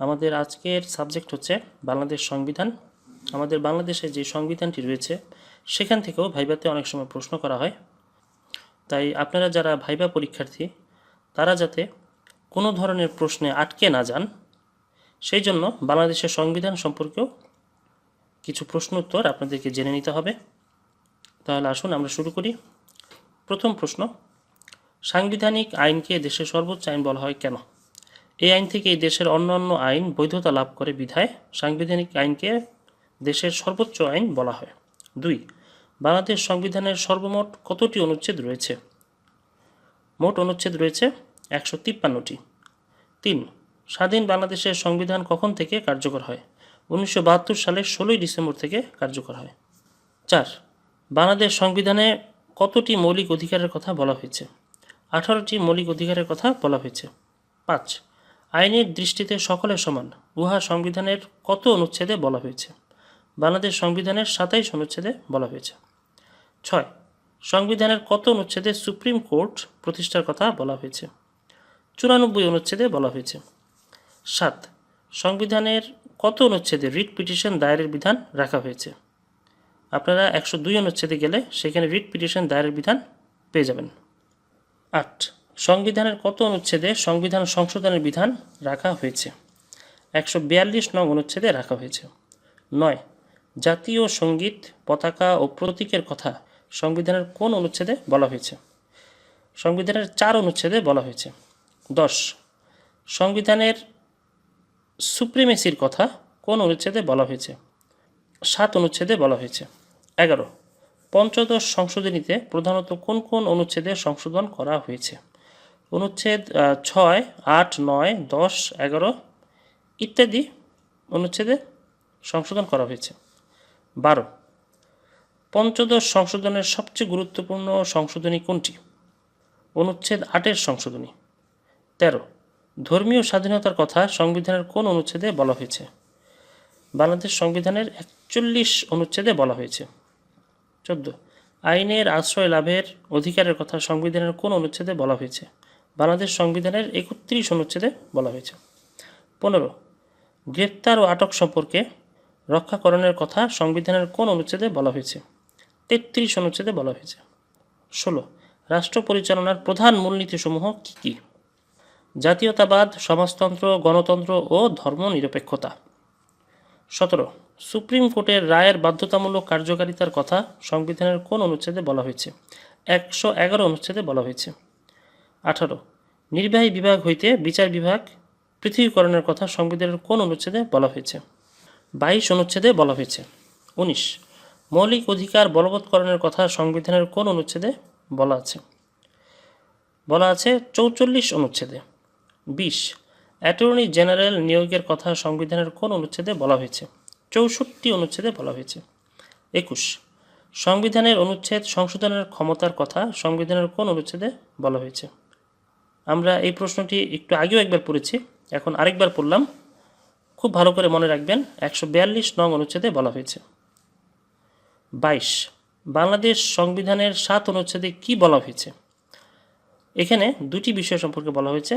আমাদের আজকের সাবজেক্ট হচ্ছে বাংলাদেশ সংবিধান। আমাদের বাংলাদেশে যে সংবিধানটি রয়েছে, সেখান থেকেও ভাইভাতে অনেক সময় প্রশ্ন করা হয়। তাই আপনারা যারা ভাইবা পরীক্ষার্থী, তারা যাতে কোনো ধরনের প্রশ্নে আটকে না যান, সেই জন্য বাংলাদেশের সংবিধান সম্পর্কেও কিছু প্রশ্ন উত্তর আপনাদেরকে জেনে নিতে হবে। তাহলে আসুন আমরা শুরু করি। প্রথম প্রশ্ন, সাংবিধানিক আইনকে দেশের সর্বোচ্চ আইন বলা হয় কেন? এই আইন থেকে এই দেশের অন্যান্য আইন বৈধতা লাভ করে বিধায় সাংবিধানিক আইনকে দেশের সর্বোচ্চ আইন বলা হয়। দুই, বাংলাদেশ সংবিধানের সর্বমোট কতটি অনুচ্ছেদ রয়েছে? মোট অনুচ্ছেদ রয়েছে একশো তিপ্পান্নটি। তিন, স্বাধীন বাংলাদেশের সংবিধান কখন থেকে কার্যকর হয়? উনিশশো বাহাত্তর সালের ষোলোই ডিসেম্বর থেকে কার্যকর হয়। চার, বাংলাদেশ সংবিধানে কতটি মৌলিক অধিকারের কথা বলা হয়েছে? আঠারোটি মৌলিক অধিকারের কথা বলা হয়েছে। পাঁচ আইনের দৃষ্টিতে সকলের সমান, উহা সংবিধানের কত অনুচ্ছেদে বলা হয়েছে? বাংলাদেশ সংবিধানের সাতাইশ অনুচ্ছেদে বলা হয়েছে। ছয়, সংবিধানের কত অনুচ্ছেদে সুপ্রিম কোর্ট প্রতিষ্ঠার কথা বলা হয়েছে? চুরানব্বই অনুচ্ছেদে বলা হয়েছে। সাত, সংবিধানের কত অনুচ্ছেদে রিট পিটিশন দায়েরের বিধান রাখা হয়েছে? আপনারা একশো দুই অনুচ্ছেদে গেলে সেখানে রিট পিটিশন দায়েরের বিধান পেয়ে যাবেন। আট সংবিধানের কত অনুচ্ছেদে সংবিধান সংশোধনের বিধান রাখা হয়েছে? একশো বিয়াল্লিশ নং অনুচ্ছেদে রাখা হয়েছে। নয়, জাতীয় সংগীত, পতাকা ও প্রতীকের কথা সংবিধানের কোন অনুচ্ছেদে বলা হয়েছে? সংবিধানের চার অনুচ্ছেদে বলা হয়েছে। দশ, সংবিধানের সুপ্রিমেসির কথা কোন অনুচ্ছেদে বলা হয়েছে? সাত অনুচ্ছেদে বলা হয়েছে। এগারো, পঞ্চদশ সংশোধনীতে প্রধানত কোন কোন অনুচ্ছেদে সংশোধন করা হয়েছে? অনুচ্ছেদ ছয়, আট, নয়, দশ, এগারো ইত্যাদি অনুচ্ছেদে সংশোধন করা হয়েছে। বারো, পঞ্চদশ সংশোধনের সবচেয়ে গুরুত্বপূর্ণ সংশোধনী কোনটি? অনুচ্ছেদ আটের সংশোধনী। তেরো, ধর্মীয় স্বাধীনতার কথা সংবিধানের কোন অনুচ্ছেদে বলা হয়েছে? বাংলাদেশ সংবিধানের একচল্লিশ অনুচ্ছেদে বলা হয়েছে। চোদ্দ, আইনের আশ্রয় লাভের অধিকারের কথা সংবিধানের কোন অনুচ্ছেদে বলা হয়েছে? বাংলাদেশ সংবিধানের একত্রিশ অনুচ্ছেদে বলা হয়েছে। পনেরো, গ্রেপ্তার ও আটক সম্পর্কে রক্ষাকরণের কথা সংবিধানের কোন অনুচ্ছেদে বলা হয়েছে? তেত্রিশ অনুচ্ছেদে বলা হয়েছে। ষোলো, রাষ্ট্র পরিচালনার প্রধান মূলনীতিসমূহ কী কী? জাতীয়তাবাদ, সমাজতন্ত্র, গণতন্ত্র ও ধর্মনিরপেক্ষতা। সতেরো, সুপ্রিম কোর্টের রায়ের বাধ্যতামূলক কার্যকারিতার কথা সংবিধানের কোন অনুচ্ছেদে বলা হয়েছে? একশো এগারো অনুচ্ছেদে বলা হয়েছে। আঠারো। নির্বাহী বিভাগ হইতে বিচার বিভাগ পৃথিবীকরণের কথা সংবিধানের কোন অনুচ্ছেদে বলা হয়েছে? বাইশ অনুচ্ছেদে বলা হয়েছে। উনিশ। মৌলিক অধিকার বলবৎকরণের কথা সংবিধানের কোন অনুচ্ছেদে বলা আছে? বলা আছে চৌচল্লিশ অনুচ্ছেদে। বিশ। অ্যাটর্নি জেনারেল নিয়োগের কথা সংবিধানের কোন অনুচ্ছেদে বলা হয়েছে? চৌষট্টি অনুচ্ছেদে বলা হয়েছে। একুশ। সংবিধানের অনুচ্ছেদ সংশোধনের ক্ষমতার কথা সংবিধানের কোন অনুচ্ছেদে বলা হয়েছে? আমরা এই প্রশ্নটি একটু আগেও একবার পড়েছি, এখন আরেকবার পড়লাম। খুব ভালো করে মনে রাখবেন, একশো বিয়াল্লিশ নং অনুচ্ছেদে বলা হয়েছে। বাইশ, বাংলাদেশ সংবিধানের সাত অনুচ্ছেদে কি বলা হয়েছে? এখানে দুটি বিষয় সম্পর্কে বলা হয়েছে।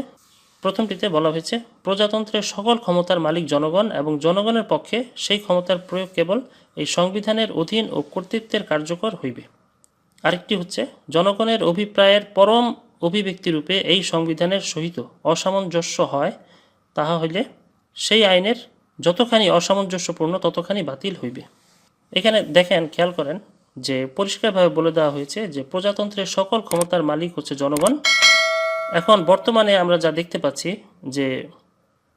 প্রথমটিতে বলা হয়েছে, প্রজাতন্ত্রের সকল ক্ষমতার মালিক জনগণ এবং জনগণের পক্ষে সেই ক্ষমতার প্রয়োগ কেবল এই সংবিধানের অধীন ও কর্তৃত্বের কার্যকর হইবে। আরেকটি হচ্ছে, জনগণের অভিপ্রায়ের পরম অভিব্যক্তিরূপে এই সংবিধানের সহিত অসামঞ্জস্য হয়, তাহা হইলে সেই আইনের যতখানি অসামঞ্জস্যপূর্ণ ততখানি বাতিল হইবে। এখানে দেখেন, খেয়াল করেন যে পরিষ্কারভাবে বলে দেওয়া হয়েছে যে প্রজাতন্ত্রের সকল ক্ষমতার মালিক হচ্ছে জনগণ। এখন বর্তমানে আমরা যা দেখতে পাচ্ছি যে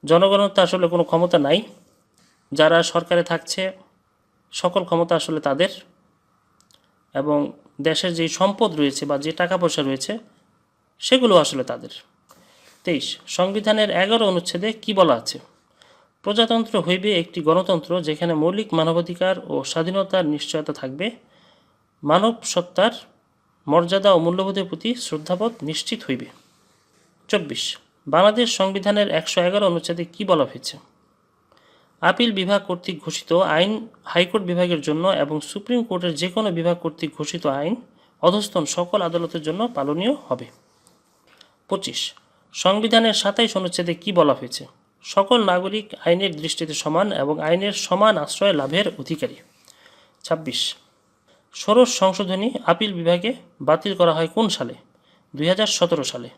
জনগণের তো আসলে কোনো ক্ষমতা নাই, যারা সরকারে থাকছে, সকল ক্ষমতা আসলে তাদের। এবং দেশের যে সম্পদ রয়েছে বা যে টাকা পয়সা রয়েছে সেগুলো আসলে তাদের। তেইশ, সংবিধানের এগারো অনুচ্ছেদে কি বলা আছে? প্রজাতন্ত্র হইবে একটি গণতন্ত্র যেখানে মৌলিক মানবাধিকার ও স্বাধীনতার নিশ্চয়তা থাকবে। মানব সত্তার মর্যাদা ও মূল্যবোধের প্রতি শ্রদ্ধাবোধ নিশ্চিত হইবে। চব্বিশ, বাংলাদেশ সংবিধানের একশো এগারো অনুচ্ছেদে কি বলা হয়েছে? আপিল বিভাগ কর্তৃক ঘোষিত আইন হাইকোর্ট বিভাগের জন্য এবং সুপ্রিম কোর্টের যে কোনো বিভাগ কর্তৃক ঘোষিত আইন অধস্তন সকল আদালতের জন্য পালনীয় হবে। পঁচিশ। সংবিধানের সাতাইশ অনুচ্ছেদে কি বলা হয়েছে? সকল নাগরিক আইনের দৃষ্টিতে সমান এবং আইনের সমান আশ্রয় লাভের অধিকারী। ছাব্বিশ। ষোড়শ সংশোধনী আপিল বিভাগে বাতিল করা হয় কোন সালে? দুই হাজার সতেরো সালে।